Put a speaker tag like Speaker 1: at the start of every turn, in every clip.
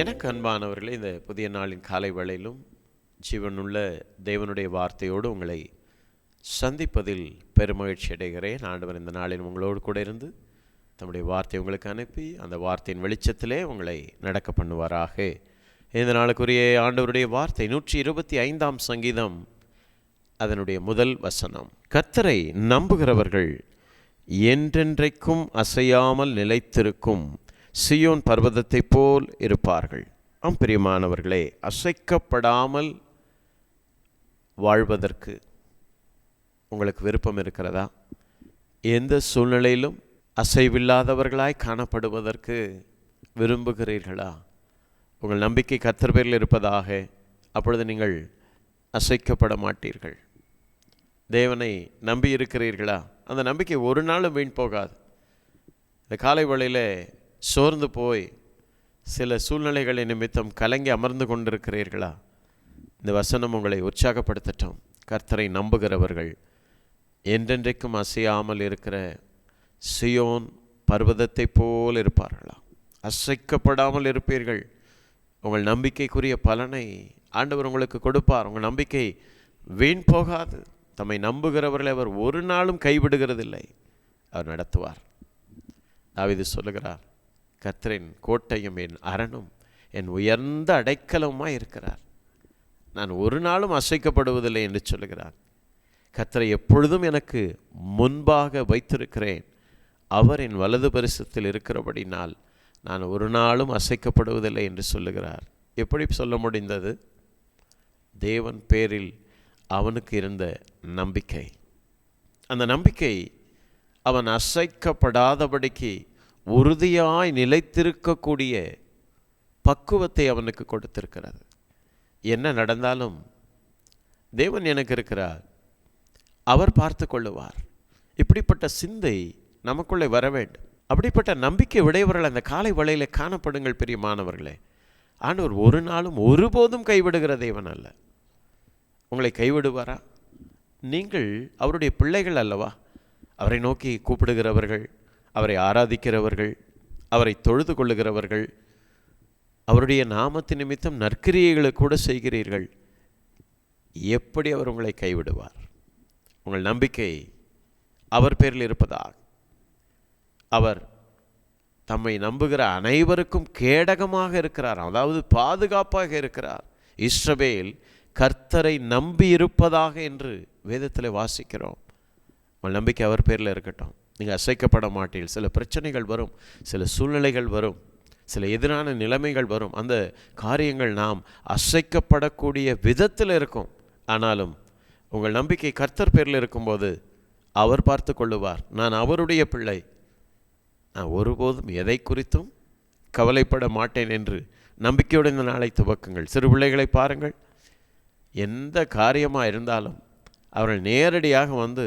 Speaker 1: எனக்கு அன்பானவர்களே இந்த புதிய நாளின் காலை வேளையிலும் ஜீவனுள்ள தேவனுடைய வார்த்தையோடு உங்களை சந்திப்பதில் பெருமகிழ்ச்சி அடைகிறேன். ஆண்டவர் இந்த நாளில் உங்களோடு கூட இருந்து தம்முடைய வார்த்தை உங்களுக்கு அனுப்பி அந்த வார்த்தையின் வெளிச்சத்திலே உங்களை நடக்க பண்ணுவாராக. இந்த நாளுக்குரிய ஆண்டவருடைய வார்த்தை நூற்றி இருபத்தி ஐந்தாம் சங்கீதம் அதனுடைய முதல் வசனம். கத்தரை நம்புகிறவர்கள் என்றென்றைக்கும் அசையாமல் நிலைத்திருக்கும். சியோன் பர்வதத்தைப் போல் இருப்பார்கள். ஆம் பிரியமானவர்களே அசைக்கப்படாமல் வாழ்வதற்கு உங்களுக்கு விருப்பம் இருக்கிறதா? எந்த சூழ்நிலையிலும் அசைவில்லாதவர்களாய் காணப்படுவதற்கு விரும்புகிறீர்களா? உங்கள் நம்பிக்கை கத்தர்பேரில் இருப்பதாக அப்பொழுது நீங்கள் அசைக்கப்பட மாட்டீர்கள். தேவனை நம்பி இருக்கிறீர்களா அந்த நம்பிக்கை ஒரு நாளும் வீண் போகாது. இந்த காலை வேளையில் சோர்ந்து போய் சில சூழ்நிலைகளை நிமித்தம் கலங்கி அமர்ந்து கொண்டிருக்கிறீர்களா? இந்த வசனம் உங்களை உற்சாகப்படுத்தட்டும். கர்த்தரை நம்புகிறவர்கள் என்றென்றைக்கும் அசையாமல் இருக்கிற சியோன் பர்வதத்தை போல் இருப்பார்களா? அசைக்கப்படாமல் இருப்பீர்கள். உங்கள் நம்பிக்கைக்குரிய பலனை ஆண்டவர் உங்களுக்கு கொடுப்பார். உங்கள் நம்பிக்கை வீண் போகாது. தம்மை நம்புகிறவர்களை அவர் ஒரு நாளும் கைவிடுகிறதில்லை. அவர் நடத்துவார். தாவிது சொல்லுகிறார் கர்த்தரின் கோட்டையும் என் அரணும். என் உயர்ந்த அடைக்கலமாக இருக்கிறார். நான் ஒரு நாளும் அசைக்கப்படுவதில்லை என்று சொல்லுகிறார். கர்த்தரை எப்பொழுதும் எனக்கு முன்பாக வைத்திருக்கிறேன். அவர் என் வலது பரிசத்தில் இருக்கிறபடினால் நான் ஒரு நாளும் அசைக்கப்படுவதில்லை என்று சொல்லுகிறார். எப்படி சொல்ல முடிந்தது? தேவன் பேரில் அவனுக்கு இருந்த நம்பிக்கை. அந்த நம்பிக்கை அவன் அசைக்கப்படாதபடிக்கு உறுதியாய் நிலைத்திருக்கக்கூடிய பக்குவத்தை அவனுக்கு கொடுத்திருக்கிறது. என்ன நடந்தாலும் தேவன் எனக்கு இருக்கிறார். அவர் பார்த்து கொள்ளுவார். இப்படிப்பட்ட சிந்தை நமக்குள்ளே வர வேண்டும். அப்படிப்பட்ட நம்பிக்கை உடையவர்கள் அந்த காலை வலையில் காணப்படுங்கள் பெரிய மாணவர்களே. ஆண்டவர் ஒரு நாளும் ஒருபோதும் கைவிடுகிற தேவன் அல்ல. உங்களை கைவிடுவாரா? நீங்கள் அவருடைய பிள்ளைகள் அல்லவா? அவரை நோக்கி கூப்பிடுகிறவர்கள் அவரை ஆராதிக்கிறவர்கள் அவரை தொழுது கொள்ளுகிறவர்கள் அவருடைய நாமத்து நிமித்தம் நற்கிரியைகளை கூட செய்கிறீர்கள். எப்படி அவர் உங்களை கைவிடுவார்? உங்கள் நம்பிக்கை அவர் பேரில் இருப்பதாக அவர் தம்மை நம்புகிற அனைவருக்கும் கேடகமாக இருக்கிறார். அதாவது பாதுகாப்பாக இருக்கிறார். இஸ்ரவேல் கர்த்தரை நம்பி இருப்பதாக என்று வேதத்தில் வாசிக்கிறோம். உங்கள் நம்பிக்கை அவர் பேரில் இருக்கட்டும். நீங்கள் அசைக்கப்பட மாட்டீர்கள். சில பிரச்சனைகள் வரும் சில சூழ்நிலைகள் வரும் சில எதிரான நிலைமைகள் வரும். அந்த காரியங்கள் நாம் அசைக்கப்படக்கூடிய விதத்தில் இருக்கும். ஆனாலும் உங்கள் நம்பிக்கை கர்த்தர் பேரில் இருக்கும்போது அவர் பார்த்து கொள்ளுவார். நான் அவருடைய பிள்ளை. நான் ஒருபோதும் எதை குறித்தும் கவலைப்பட மாட்டேன் என்று நம்பிக்கையோடு இந்த நாளை துவக்குங்கள். சிறு பிள்ளைகளை பாருங்கள். எந்த காரியமாக இருந்தாலும் அவர்கள் நேரடியாக வந்து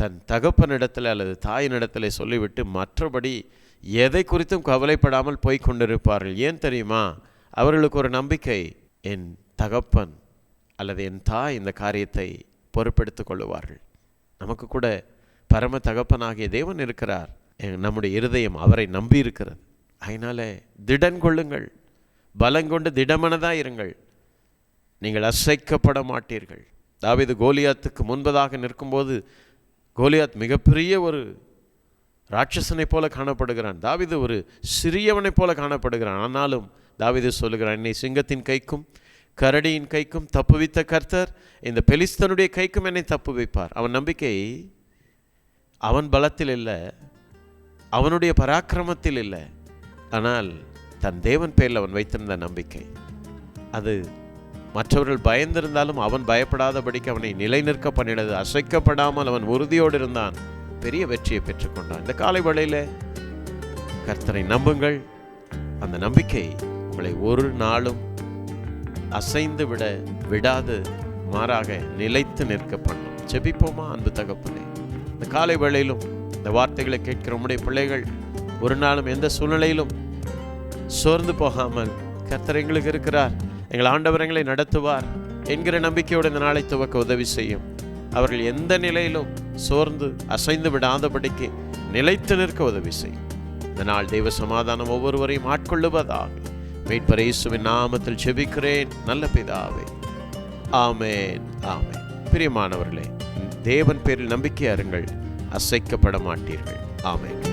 Speaker 1: தன் தகப்பனிடத்தில் அல்லது தாயினிடத்தில் சொல்லிவிட்டு மற்றபடி எதை குறித்தும் கவலைப்படாமல் போய் கொண்டிருப்பார்கள். ஏன் தெரியுமா? அவர்களுக்கு ஒரு நம்பிக்கை. என் தகப்பன் அல்லது என் தாய் இந்த காரியத்தை பொறுப்பெடுத்து கொள்ளுவார்கள். நமக்கு கூட பரம தகப்பனாகிய தேவன் இருக்கிறார். நம்முடைய இருதயம் அவரை நம்பி இருக்கிறது அதனால் திடன் கொள்ளுங்கள். பலங்கொண்டு திடமனதாக இருங்கள். நீங்கள் அசைக்கப்பட மாட்டீர்கள். தாவிது கோலியாத்துக்கு முன்பதாக நிற்கும்போது கோலியாத் மிகப்பெரிய ஒரு ராட்சசனைப் போல காணப்படுகிறான். தாவிது ஒரு சிறியவனைப் போல காணப்படுகிறான். ஆனாலும் தாவிது சொல்லுகிறான் என்னை சிங்கத்தின் கைக்கும் கரடியின் கைக்கும் தப்புவித்த கர்த்தர் இந்த பெலிஸ்தனுடைய கைக்கும் என்னை தப்பு வைப்பார். அவன் நம்பிக்கை அவன் பலத்தில் இல்லை அவனுடைய பராக்கிரமத்தில் இல்லை. ஆனால் தன் தேவன் பேரில் அவன் வைத்திருந்த நம்பிக்கை. அது மற்றவர்கள் பயந்திருந்தாலும் அவன் பயப்படாதபடிக்கு அவனை நிலைநிற்க பண்ணினது அசைக்கப்படாமல் அவன் உறுதியோடு இருந்தான். பெரிய வெற்றியை பெற்றுக்கொண்டான் இந்த காலை வேளையில் கர்த்தரை நம்புங்கள். அந்த நம்பிக்கை உங்களை ஒரு நாளும் அசைந்து விட விடாது மாறாக நிலைத்து நிற்க பண்ணும். செபிப்போமா அன்பு தகப்பனே? இந்த காலை வேளையிலும் இந்த வார்த்தைகளை கேட்கிற உடைய பிள்ளைகள் ஒரு நாளும் எந்த சூழ்நிலையிலும் சோர்ந்து போகாமல் கர்த்தர் எங்களுக்கு இருக்கிறார். எங்கள் ஆண்டவரங்களை நடத்துவார் என்கிற நம்பிக்கையோடு இந்த நாளை துவக்க உதவி செய்யும். அவர்கள் எந்த நிலையிலும் சோர்ந்து அசைந்து விடாதபடிக்கு நிலைத்து நிற்க உதவி செய்யும். இந்த நாள் தெய்வ சமாதானம் ஒவ்வொருவரையும் ஆட்கொள்ளுவதாக. மீட்பர் இயேசுவின் நாமத்தில் செபிக்கிறேன் நல்ல பிதாவே. ஆமேன் ஆமேன். பிரியமானவர்களே தேவன் பேரில் நம்பிக்கை அருங்கள். அசைக்கப்பட மாட்டீர்கள். ஆமேன்.